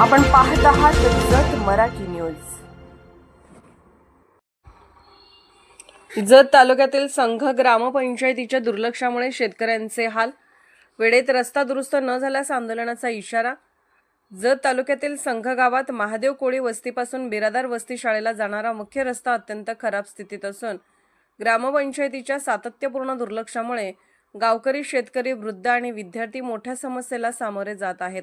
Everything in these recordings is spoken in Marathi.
आपण पाहत आहात जत मराठी न्यूज. जत तालुक्यातील संघ ग्रामपंचायतीच्या दुर्लक्षामुळे शेतकऱ्यांचे हाल. वेळेत रस्ता दुरुस्त न झाल्यास आंदोलनाचा इशारा. जत तालुक्यातील संघ गावात महादेव कोळी वस्तीपासून बिरादार वस्ती शाळेला जाणारा मुख्य रस्ता अत्यंत खराब स्थितीत असून ग्रामपंचायतीच्या सातत्यपूर्ण दुर्लक्षामुळे गावकरी शेतकरी वृद्ध आणि विद्यार्थी मोठ्या समस्येला सामोरे जात आहेत.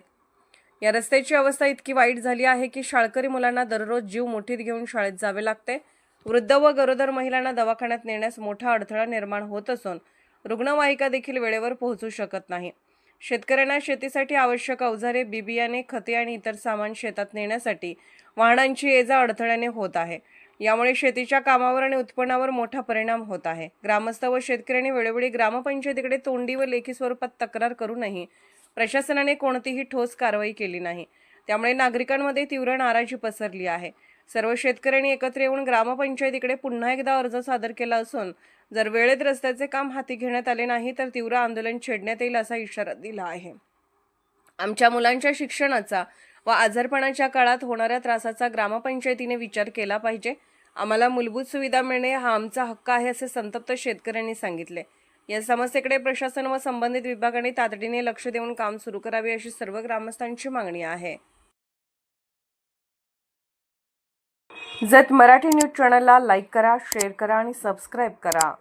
या रस्त्याची अवस्था इतकी वाईट झाली आहे की शाळकरी मुलांना दररोज जीव मुठीत घेऊन शाळेत जावे लागते. वृद्ध व गरोदर महिलांना दवाखान्यात नेण्यास मोठा अडथळा निर्माण होत असून रुग्णवाहिका देखील वेळेवर पोहोचू शकत नाही. शेतकऱ्यांना शेतीसाठी आवश्यक अवजारे बिबियाणे खते आणि इतर सामान शेतात नेण्यासाठी वाहनांची ये जा अडथळ्याने होत आहे. यामुळे शेतीच्या कामावर आणि उत्पन्नावर मोठा परिणाम होत आहे. ग्रामस्थ व शेतकऱ्यांनी वेळोवेळी ग्रामपंचायतीकडे तोंडी व लेखी स्वरूपात तक्रार करूनही प्रशासनाने कोणतीही ठोस कारवाई केली नाही. त्यामुळे नागरिकांमध्ये तीव्र नाराजी पसरली आहे. सर्व शेतकऱ्यांनी एकत्र येऊन ग्रामपंचायतीकडे पुन्हा एकदा अर्ज सादर केला असून जर वेळेत रस्त्याचे काम हाती घेण्यात आले नाही तर तीव्र आंदोलन छेडण्यात येईल असा इशारा दिला आहे. आमच्या मुलांच्या शिक्षणाचा व आजारपणाच्या काळात होणाऱ्या त्रासाचा ग्रामपंचायतीने विचार केला पाहिजे. आम्हाला मूलभूत सुविधा मिळणे हा आमचा हक्क आहे असे संतप्त शेतकऱ्यांनी सांगितले. या समस्येकडे प्रशासन व संबंधित विभागाने तातडीने लक्ष देऊन काम सुरू करावे अशी सर्व ग्रामस्थांची मागणी आहे. जत मराठी न्यूज चॅनलला लाईक करा शेअर करा आणि सबस्क्राईब करा.